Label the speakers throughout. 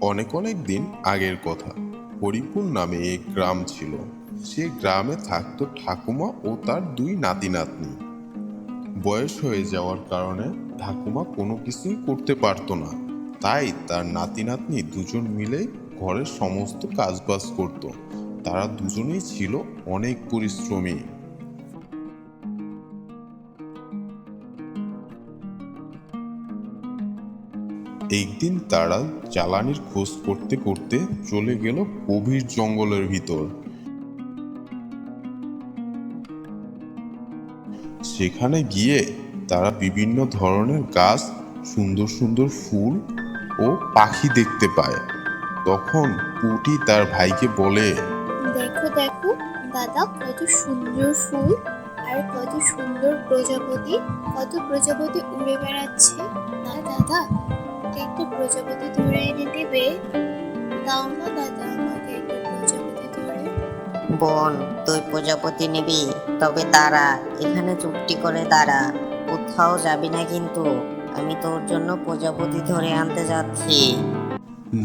Speaker 1: অনেক অনেক দিন আগের কথা। হরিপুর নামে এক গ্রাম ছিল। সে গ্রামে থাকতো ঠাকুমা ও তার দুই নাতি নাতনি বয়স হয়ে যাওয়ার কারণে ঠাকুমা কোনো কিছুই করতে পারতো না। তাই তার নাতি নাতনি দুজন মিলে ঘরের সমস্ত কাজবাজ করত। তারা দুজনেই ছিল অনেক পরিশ্রমী। একদিন তারা জ্বালানির খোঁজ করতে করতে চলে গেল গভীর জঙ্গলের ভিতর। সেখানে গিয়ে তারা বিভিন্ন ধরনের গাছ, সুন্দর সুন্দর ফুল ও পাখি দেখতে পায়। তখন পুটি তার ভাইকে বলে,
Speaker 2: দেখো দেখো, দাদা, কত সুন্দর ফুল আর কত সুন্দর প্রজাপতি, কত প্রজাপতি উড়ে বেড়াচ্ছে। না, দাদা একটা প্রজাপতি ধরে এনে দেবে। দাও না দাদা আমাকে একটা প্রজাপতি ধরে।
Speaker 3: বোন তুই প্রজাপতি নিবি তবে দাঁড়া এখানে চুপটি করে দাঁড়া। কোথাও যাবি না কিন্তু আমি তোর জন্য প্রজাপতি ধরে আনতে যাচ্ছি।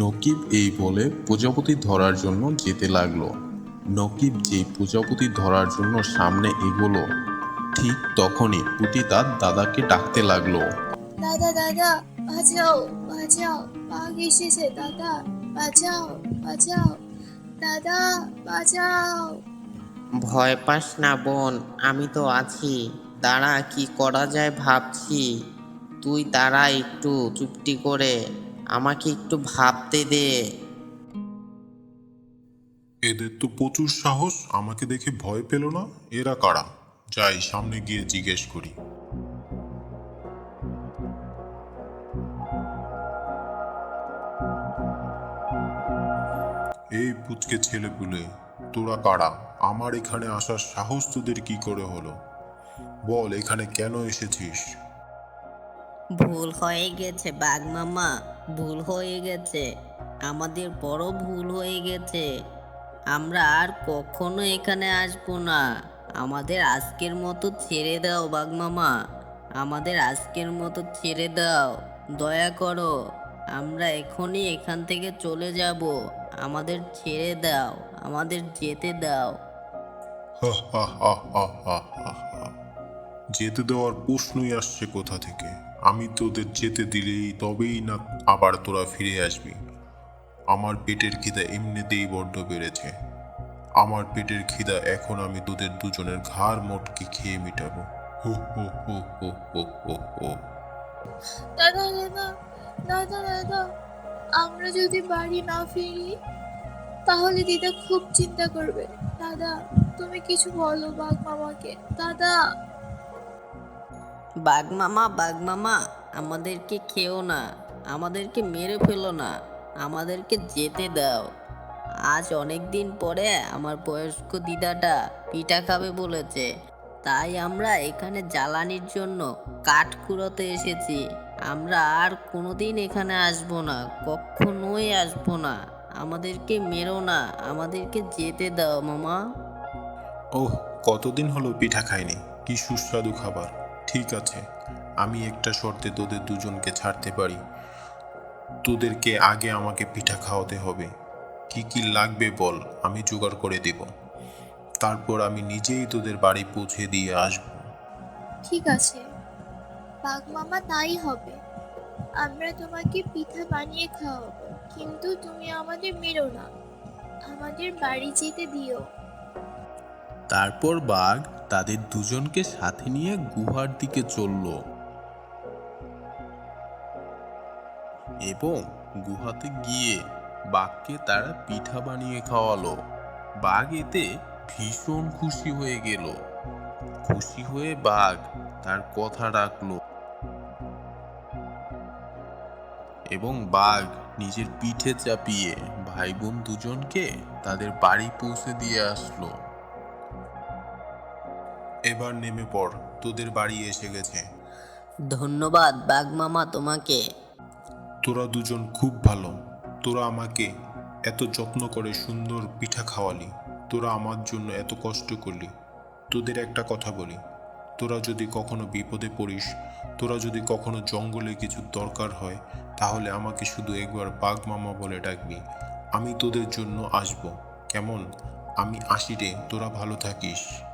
Speaker 1: নকিব এই বলে প্রজাপতি ধরার জন্য যেতে লাগল। নকিব যে প্রজাপতি ধরার জন্য সামনে এগোলো ঠিক তখনই পুটি তার দাদাকে ডাকতে লাগল।
Speaker 2: দাদা দাদা বাঁচাও বাঁচাও। বাঘ এসেছে দাদা বাঁচাও বাঁচাও। দাদা বাঁচাও।
Speaker 3: ভয় পাস না বোন আমি তো আছি। দাঁড়া কি করা যায় ভাবছি। তুই দাঁড়া একটু চুপটি করে। আমাকে একটু ভাবতে দে।
Speaker 4: এদের তো প্রচুর সাহস আমাকে দেখে ভয় পেল না? এরা কারা? যাই সামনে গিয়ে জিজ্ঞেস করি। পুচকে ছেলেপুলে তোরা কারা? আমার এখানে আসার সাহস তোদের কি করে হলো? বল, এখানে কেন এসেছিস?
Speaker 3: ভুল হয়ে গেছে, বাঘ মামা, ভুল হয়ে গেছে। আমাদের বড় ভুল হয়ে গেছে। আমরা আর কখনো এখানে আসব না। আমাদের আজকের মতো ছেড়ে দাও, বাঘ মামা। আমাদের আজকের মতো ছেড়ে দাও। দয়া করো। আমরা এখনই এখান থেকে চলে যাব। আমাদের ছেড়ে দাও। আমাদের যেতে দাও।
Speaker 4: হা হা হা হা হা হা হা। যেতে দেওয়ার প্রশ্নই আসছে কোথা থেকে? আমি তোদের যেতে দিলেই তবেই না আবার তোরা ফিরে আসবি। আমার পেটের খিদা এমনিতেই বড্ড বেড়েছে। আমার পেটের খিদা এখন আমি তোদের দুজনের ঘাড় মোটকে খেয়ে মিটাবো। হো হো হো হো হো হো হো।
Speaker 2: দাদা দাদা। দাদা দাদা, আমরা যদি বাড়ি না ফিরি, তাহলে দিদা খুব চিন্তা করবে। দাদা, তুমি কিছু বলো বাঘ মামাকে। দাদা।
Speaker 3: বাঘ মামা বাঘ মামা, আমাদেরকে খেও না। আমাদেরকে মেরে ফেলো না। আমাদেরকে যেতে দাও। আজ অনেক দিন পরে আমার বয়স্ক দিদাটা পিঠা খাবে বলেছে। তাই আমরা এখানে জ্বালানির জন্য কাঠ কুড়োতে এসেছি। আমরা আর কোনোদিন এখানে আসব না, কখনোই আসব না। আমাদেরকে মেরো না, আমাদেরকে যেতে দাও, মামা।
Speaker 4: ওহ, কতদিন হলো পিঠা খাইনি। কি সুস্বাদু খাবার। ঠিক আছে, আমি একটা শর্তে তোদের দুজনকে ছাড়তে পারি। তোদেরকে আগে আমাকে পিঠা খাওয়াতে হবে। কি কি লাগবে বল, আমি জোগাড় করে দেব। তারপর আমি নিজেই তোদের বাড়ি পৌঁছে দিয়ে আসব।
Speaker 2: ঠিক আছে। বাঘ মামা তাই হবে। আমরা তোমাকে পিঠা বানিয়ে খাওয়াবো কিন্তু তুমি আমাদের মেরো না। আমাদের বাড়ি যেতে দিও।
Speaker 1: তারপর বাঘ তাদের দুজনকে সাথে নিয়ে গুহার দিকে চলল। এবং গুহাতে গিয়ে বাঘকে তারা পিঠা বানিয়ে খাওয়ালো। বাঘ এতে ভীষণ খুশি হয়ে গেল। খুশি হয়ে বাঘ তার কথা রাখল। এবং বাঘ নিজের পিঠে চাপিয়ে ভাই বোন দুজনকে তাদের বাড়ি পৌঁছে দিয়ে আসলো।
Speaker 4: এবার নেমে পড় তোদের বাড়ি এসে গেছে।
Speaker 3: ধন্যবাদ বাঘ মামা তোমাকে।
Speaker 4: তোরা দুজন খুব ভালো। তোরা আমাকে এত যত্ন করে সুন্দর পিঠা খাওয়ালি। তোরা আমার জন্য এত কষ্ট করলি। তোদের একটা কথা বলি, তোরা যদি কখনো বিপদে পড়িস, তোরা যদি কখনো জঙ্গলে কিছু দরকার হয়, তাহলে আমাকে শুধু একবার বাঘ মামা বলে ডাকবি। আমি তোদের জন্য আসব। কেমন? আমি আসি রে, তোরা ভালো থাকিস।